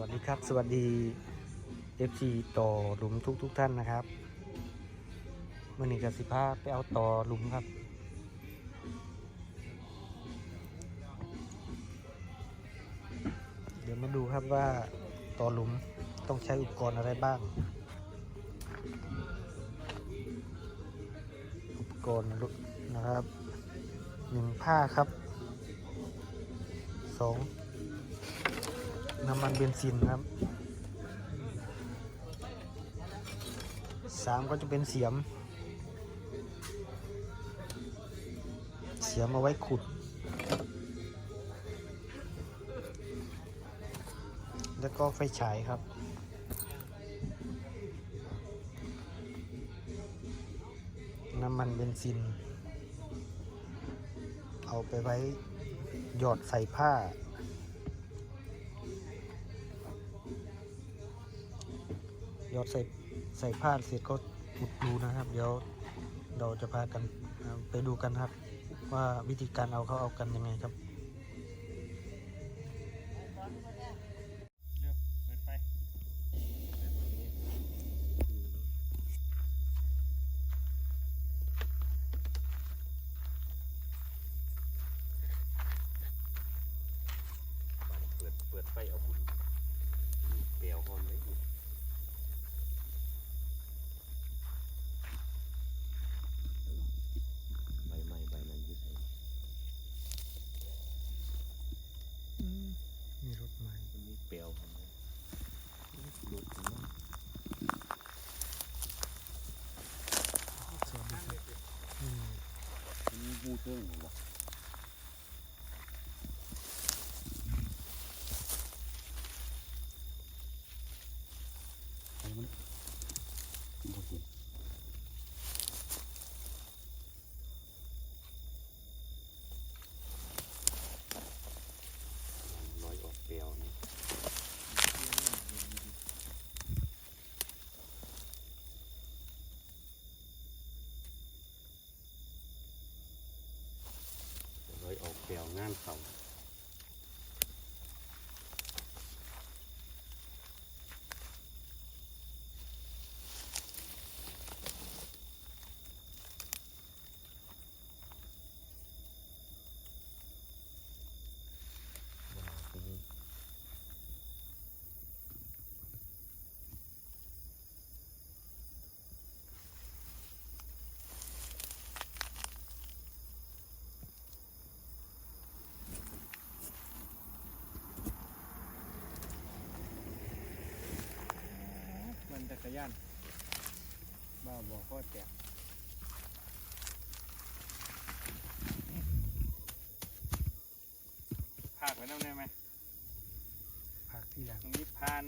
วัสดีครับ สวัสดี FC ต่อหลุมทุกทุกท่านนะครับมื่อนี้กับสิภาไปเอาต่อหลุมครับ เดี๋ยวมาดูครับว่าต่อหลุมต้องใช้อุปกรณ์อะไรบ้าง อุปกรณ์นะครับหนึ่งผ้าครับสอง น้ำมันเบนซินครับสามก็จะเป็นเสียม เสียมเอาไว้ขุด แล้วก็ไฟฉายครับน้ำมันเบนซิน เอาไปไว้หยอดใส่ผ้า ยอดใส่ใส่ผ้าเสร็จก็อุดดูนะครับ เดี๋ยวเราจะพากันไปดูกันครับ ว่าวิธีการเอาเขาเอากันยังไงครับเปิดไฟเปิดเปิดไฟเอาบุญเปลวหอนเลยบุญใบไม้ใบไม้อยืดใส่ มีรถใหม่ มันมีเปลวหอนเลยหลุดมันเนาะ สวัสดีครับอืม มันมีหูเครื่องหรอวะไอ้มันบ่เห็นลอยออกเปลวนี่ เปลี่ยวงานเขา มันจักรยาน บ้าบอกข้อแตกภาคไว้น้ำได้ไหมผักที่หลังตรงนี้พาน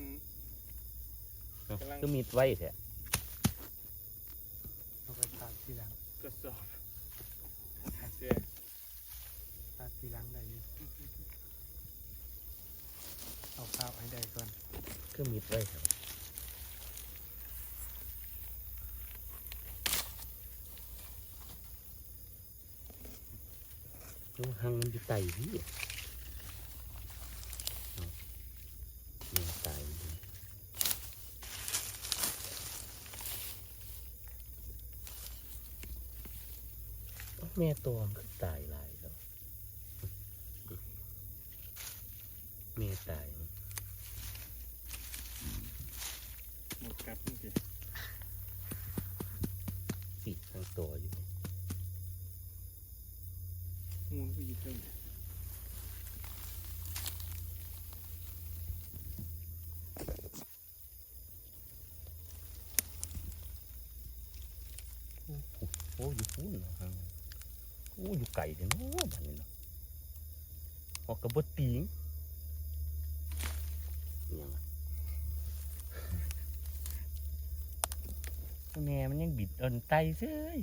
กำลังก็มีไว้แท้เอาไปผักที่หลังทดสอบเสียผักที่หลังได้อยู่เอาภาพให้ได้ก่อนก็มีไว้ครั หังมันอยู่ไตพี่เอาแม่ตายแม่ตัวมันตายหลายแล้วแม่ตาย หมดกับนี่สิ ปีกทั้งตัวอยู่ มูลก็อยู่ตรงนี้ โอ้อยู่พูนเนาะครับโอ้อยู่ไก่เด้อเนาะบัดนี้เนาะออกกระบตีงอิหยังอะแม่มันยังบิดเอินไตเซ้ย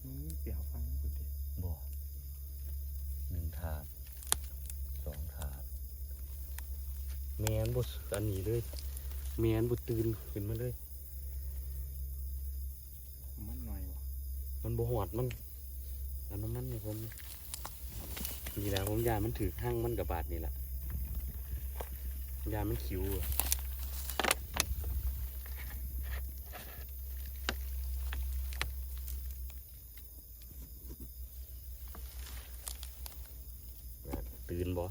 มันมีเปี่ยวฟังกูดิบ่หนึ่งถาดสองถาดแม่นบ่อันนี้เลยแม่นบ่ตื่นขึ้นมาเลย มันหน่อยวะ มันบ่หอดมันอันนั้นมันนี่ผมนี่แหละผมยามันถือห้างมันกับบาดนี่แหละยามันคิวอะตื่นบ่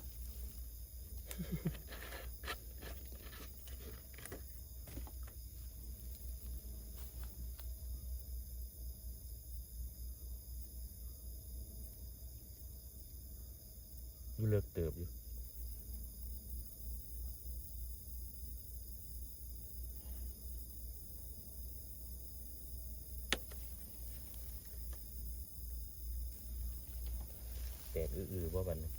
กเติบอยู่แตกอื้อๆว่าบัดน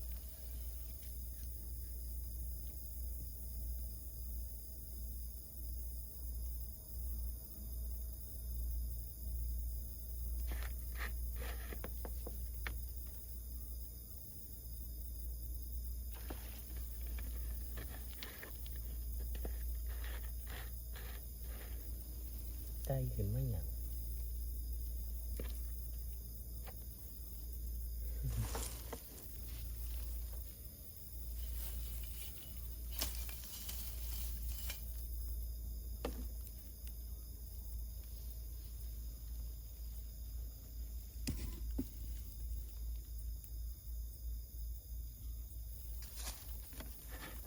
ได้เห็นไหมอย่าง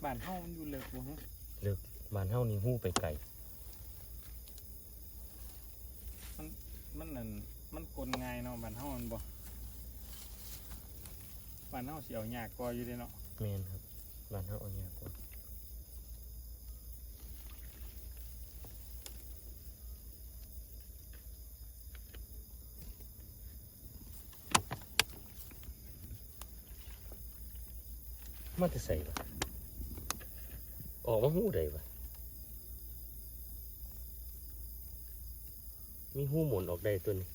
บ้านเฮามันอยู่เลิกบ่ฮะเลิกบ้านเฮานี่หู้ไปไกล มันนั่นมันกลง่ายเนาะบ้านเฮามันบ่บ้านเฮาสิเอายากกว่าอยู่เด้เนาะแม่นครับบ้านเฮาเอายากกว่ามันจะใส่ปะออกมาหูได้ปะ มีหูหมุนออกได้ตัวนี้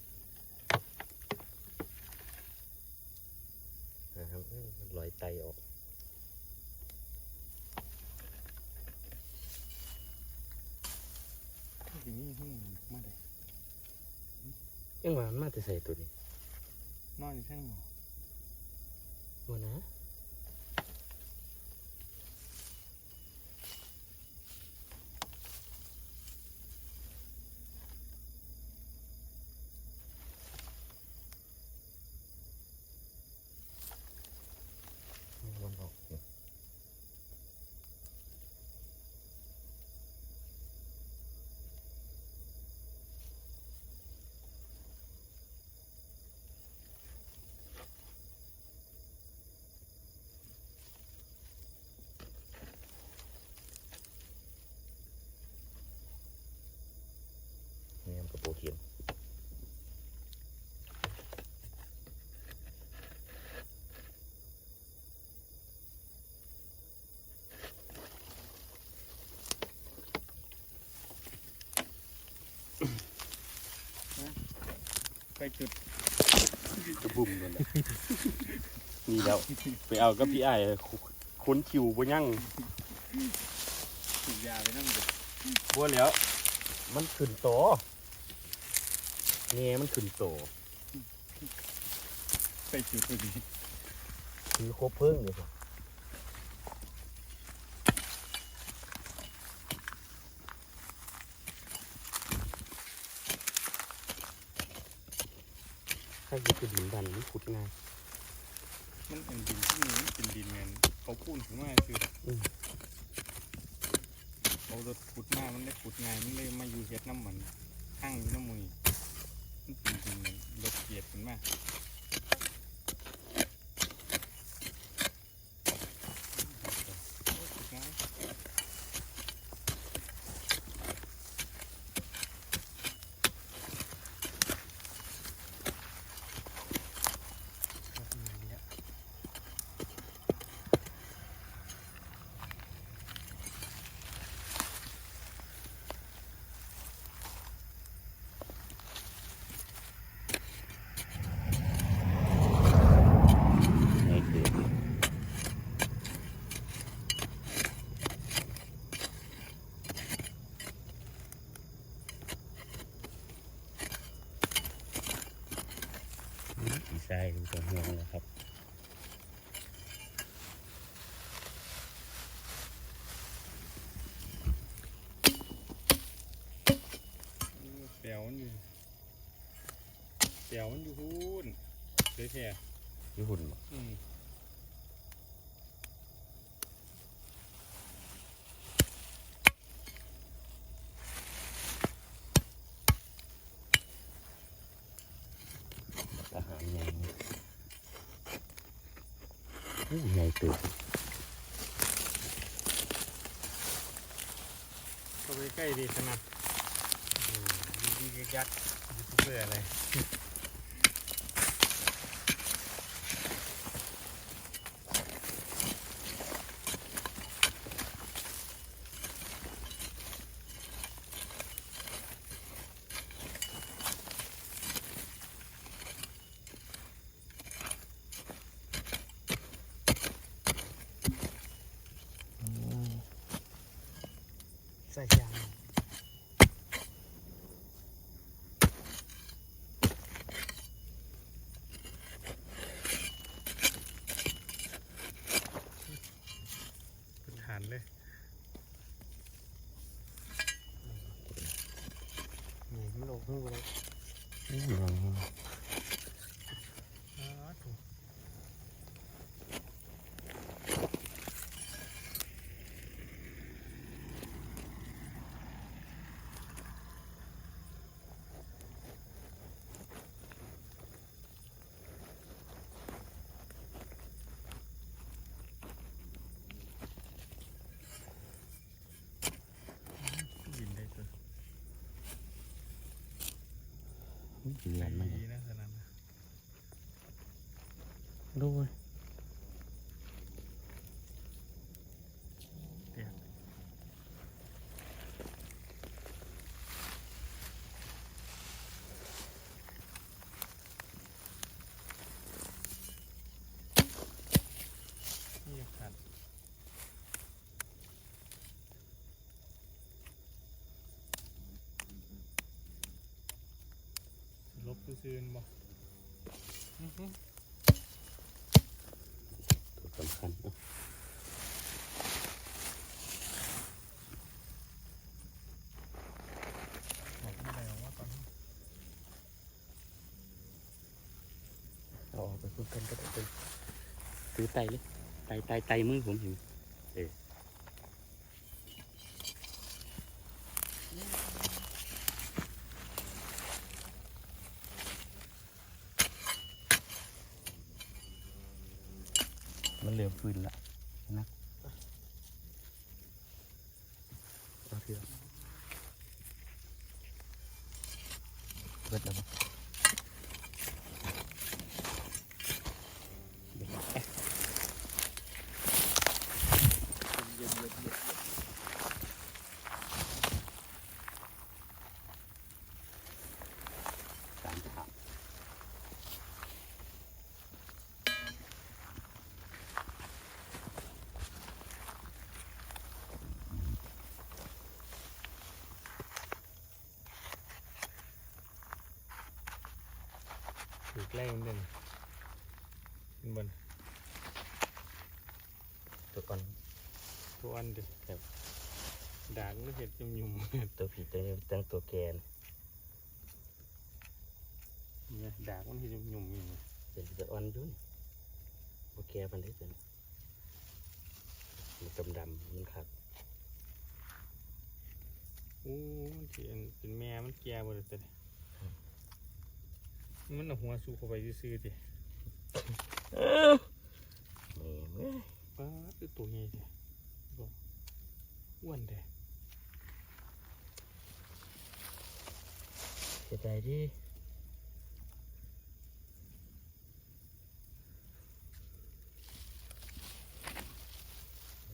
นะครับเอ้ยมันลอยไตออกสิมีหูมาได้เอ็งว่ามันมาจะใส่ตัวนี้นอนอยู่ข้างหมอว่านะมันออกอยู่เนี่ยมันกระโปรงเขียน ไปจุดกระบุ่มเลยแหละนี่แล้วไปเอากับพี่ไอ้ายค้นคิวบ่ยั่งจุดยาไปนั่งเด็กบัวแล้ว มันขึ้นโตแงมันขึ้นโตไปจุดพอดีคือครบเพิ่งเลยสิ ถ้าอยู่เป็นดินดันมันขุดง่ายมันเป็นดินที่นี่มันเป็นดินเงินเขาพูนถึงว่าคืออมเขารถขุดมามันได้ขุดง่ายมันเลยมาอยู่เฮ็ดน้ำมันข้างอยู่น้ำมือมันเป็นดินเงินรถเกียดขึ้นมาขุดง่าย เเดี๋ยวมันอยู่พูนเลยแท้ญี่ปุ่นบ่อืมอาหารใหญ่อู้ใหญ่ตึกเข้าไปใกล้ดีขนาดโอ้ยยิงยักษ์ยูทูบเบอร์อะไร ใส่ยาง เป็นฐานเลย นี่มันออกหูเลย อู้ใหญ่แฮง อ้าวถูก บินได้ตัว เรียนมันดีนะขนาดนั้นดูเว้ย เดี๋ยวนี่ยังขาด ลบซื่อๆบ่อื้อหือตัวสำคัญเนอะบอกไม่ได้หรอกว่าตอนนี้เอาออกไปพูดกันก็ได้เป็นถือไตเลยไตไตไตมือผมเห็นเออ มันเริ่มฟื้นละนะเอาเถอะเบิดแล้วบ่เดี๋ยวเอ๊ะสามถาด ถือใกล้มันเด่นขึ้นบนตัวก่อนตัวอันเด็ดครับด่างไม่เห็ดยุ่มยุ่มตัวผีตัวนี้ตั้งตัวแกนๆเนี่ยด่างมันเห็ดยุ่มยุ่มอยู่เป็นตัวอ่อนอยุ่นโอแกมันได้เป็นมันดำดำๆมันขัดโอ้มันสิอันเป็นแม่มันแก่หมดเลยแต่ มันเอาหัวสูเข้าไปซื่อดิแม่เอ้ยป้าตัวใหญ่ดิบ่อ้วนเด้เสียดายดิ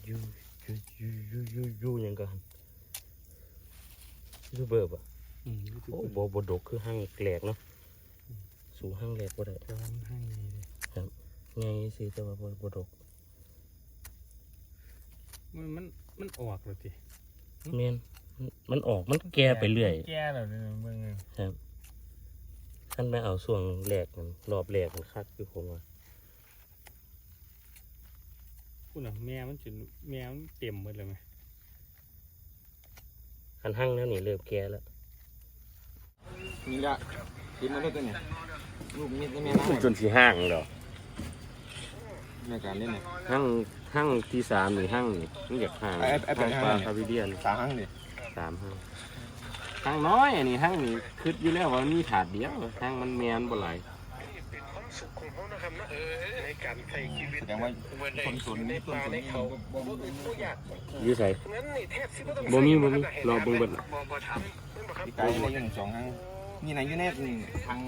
อยูยูยูยูยูยังกันยูเบอร์บอะโอ้ว่าบอบดกคือห้างแหลกเนาะ สู่ห้างแหลกบ่ได้แต่ว่ามันให้ดีเลยไงสิแต่ว่าบ่บดกมันมันมันออกเลยทีเมนมันออกมันแก่ไปเรื่อยแก่แล้วเนี่ยเบิ่งเอาครับท่านไม่เอาส่วงแหลกมันรอบแหลกมันคักคือผมว่าพูดน่ะแม่มันจนแม่มันเต็มหมดเลยไหมคันหั่งแล้วนี่เริ่มแก่แล้วนี่ละกินมาแล้วตัวเนี่ย ลูกมีดแม่น้จนสีห้างเหรอในการเล่นเนี่ยห้างห้างที่สามนี่ห้างนี่มันอยากห้างไอ้ไอ้เป็นห้างปลาห้างคาบิเดียนสามครั้งดิสามห้างห้างน้อยอันนี้ห้างนี่คิดอยู่แล้วว่ามันมีถาดเดียวห้างมันแมนบ่หลายแสดงว่าคนสนต้นสนนี่บ่บ่บ่บ่ยากอยู่ใส่บ่มีบ่มีรอเบิ่งเบิดพี่ไก่ได้ยังสองครั้งนี่ไหนอยู่แน่ทาง